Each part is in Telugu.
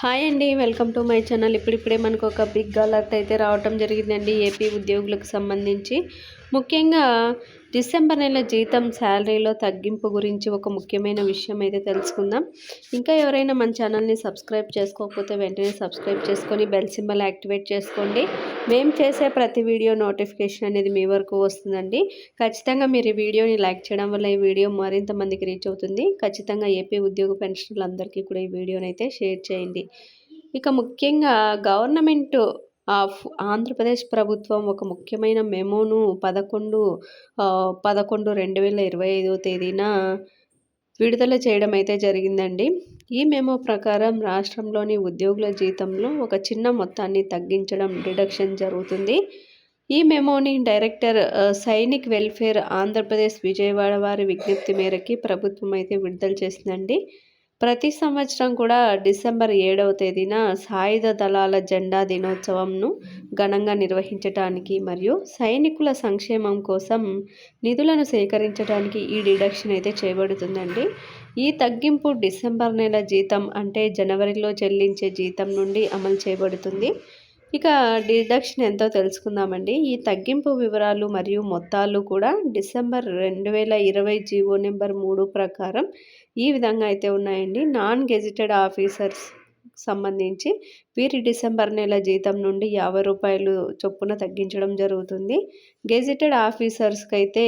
హాయ్ అండి వెల్కమ్ టు మై ఛానల్. ఇప్పుడిప్పుడే మనకు ఒక బిగ్ అలర్ట్ అయితే రావటం జరిగిందండి. ఏపీ ఉద్యోగులకు సంబంధించి ముఖ్యంగా డిసెంబర్ నెల జీతం శాలరీలో తగ్గింపు గురించి ఒక ముఖ్యమైన విషయం అయితే తెలుసుకుందాం. ఇంకా ఎవరైనా మన ఛానల్ని సబ్స్క్రైబ్ చేసుకోకపోతే వెంటనే సబ్స్క్రైబ్ చేసుకొని బెల్ సింబల్ యాక్టివేట్ చేసుకోండి. మేము చేసే ప్రతి వీడియో నోటిఫికేషన్ అనేది మీ వరకు వస్తుందండి. ఖచ్చితంగా మీరు ఈ వీడియోని లైక్ చేయడం వల్ల ఈ వీడియో మరింత మందికి రీచ్ అవుతుంది. ఖచ్చితంగా ఏపీ ఉద్యోగ పెన్షన్లందరికీ కూడా ఈ వీడియోని అయితే షేర్ చేయండి. ఇక ముఖ్యంగా గవర్నమెంట్ ఆంధ్రప్రదేశ్ ప్రభుత్వం ఒక ముఖ్యమైన మెమోను పదకొండు పదకొండు రెండు వేల ఇరవై ఐదో తేదీన విడుదల చేయడం అయితే జరిగిందండి. ఈ మెమో ప్రకారం రాష్ట్రంలోని ఉద్యోగుల జీతంలో ఒక చిన్న మొత్తాన్ని తగ్గించడం డిడక్షన్ జరుగుతుంది. ఈ మెమోని డైరెక్టర్ సైనిక్ వెల్ఫేర్ ఆంధ్రప్రదేశ్ విజయవాడ వారి విజ్ఞప్తి మేరకి ప్రభుత్వం అయితే విడుదల చేసిందండి. ప్రతి సంవత్సరం కూడా డిసెంబర్ ఏడవ తేదీన సాయుధ దళాల జెండా దినోత్సవంను ఘనంగా నిర్వహించడానికి మరియు సైనికుల సంక్షేమం కోసం నిధులను సేకరించడానికి ఈ డిడక్షన్ అయితే చేయబడుతుందండి. ఈ తగ్గింపు డిసెంబర్ నెల జీతం అంటే జనవరిలో చెల్లించే జీతం నుండి అమలు చేయబడుతుంది. ఇక డిడక్షన్ ఎంతో తెలుసుకుందామండి. ఈ తగ్గింపు వివరాలు మరియు మొత్తాలు కూడా డిసెంబర్ రెండు వేల ఇరవై జీవో నెంబర్ మూడు ప్రకారం ఈ విధంగా అయితే ఉన్నాయండి. నాన్ గెజిటెడ్ ఆఫీసర్స్ సంబంధించి వీరి డిసెంబర్ నెల జీతం నుండి యాభై రూపాయలు చొప్పున తగ్గించడం జరుగుతుంది. గెజిటెడ్ ఆఫీసర్స్కి అయితే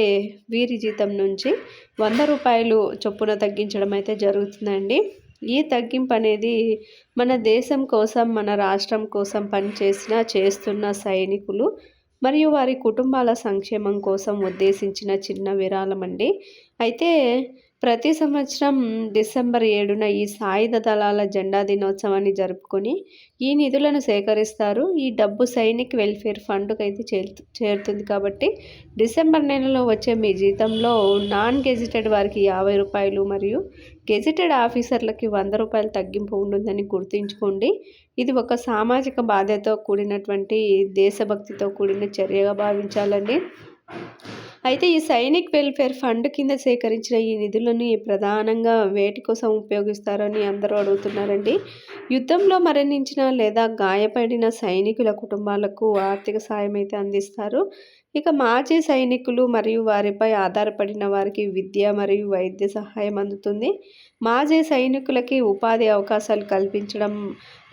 వీరి జీతం నుంచి వంద రూపాయలు చొప్పున తగ్గించడం అయితే జరుగుతుందండి. ఈ తగ్గింపు అనేది మన దేశం కోసం మన రాష్ట్రం కోసం పనిచేసిన చేస్తున్న సైనికులు మరియు వారి కుటుంబాల సంక్షేమం కోసం ఉద్దేశించిన చిన్న విరాళం అండి అయితే ప్రతి సంవత్సరం డిసెంబర్ ఏడున ఈ సాయుధ దళాల జెండా దినోత్సవాన్ని జరుపుకొని ఈ నిధులను సేకరిస్తారు. ఈ డబ్బు సైనిక్ వెల్ఫేర్ ఫండ్కి అయితే చేరుతుంది కాబట్టి డిసెంబర్ నెలలో వచ్చే మీ జీతంలో నాన్ గెజిటెడ్ వారికి యాభై రూపాయలు మరియు గెజిటెడ్ ఆఫీసర్లకి వంద రూపాయలు తగ్గింపు ఉంటుందని గుర్తుంచుకోండి. ఇది ఒక సామాజిక బాధ్యత కూడినటువంటి దేశభక్తితో కూడిన చర్యగా భావించాలండి. అయితే ఈ సైనిక్ వెల్ఫేర్ ఫండ్ కింద సేకరించిన ఈ నిధులను ప్రధానంగా వేటి కోసం ఉపయోగిస్తారని అందరూ అడుగుతున్నారండి. యుద్ధంలో మరణించిన లేదా గాయపడిన సైనికుల కుటుంబాలకు ఆర్థిక సాయం అయితే అందిస్తారు. ఇక మాజీ సైనికులు మరియు వారిపై ఆధారపడిన వారికి విద్య మరియు వైద్య సహాయం అందుతుంది. మాజీ సైనికులకి ఉపాధి అవకాశాలు కల్పించడం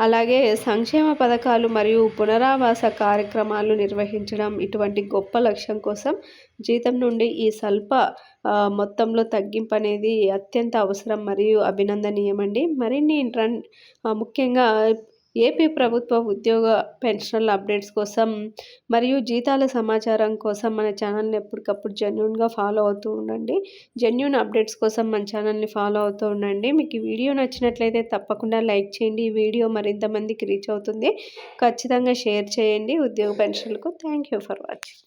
అలాగే సంక్షేమ పథకాలు మరియు పునరావాస కార్యక్రమాలు నిర్వహించడం ఇటువంటి గొప్ప లక్ష్యం కోసం జీతం నుండి ఈ స్వల్ప మొత్తంలో తగ్గింపు అనేది అత్యంత అవసరం మరియు అభినందనీయమండి. మరిన్ని రన్ ముఖ్యంగా ఏపీ ప్రభుత్వ ఉద్యోగ పెన్షన్ల అప్డేట్స్ కోసం మరియు జీతాల సమాచారం కోసం మన ఛానల్ని ఎప్పటికప్పుడు జెన్యున్గా ఫాలో అవుతూ ఉండండి. జెన్యున్ అప్డేట్స్ కోసం మన ఛానల్ని ఫాలో అవుతూ ఉండండి. మీకు ఈ వీడియో నచ్చినట్లయితే తప్పకుండా లైక్ చేయండి. ఈ వీడియో మరింత మందికి రీచ్ అవుతుంది. ఖచ్చితంగా షేర్ చేయండి. ఉద్యోగ పెన్షన్లకు థ్యాంక్ యూ ఫర్ వాచింగ్.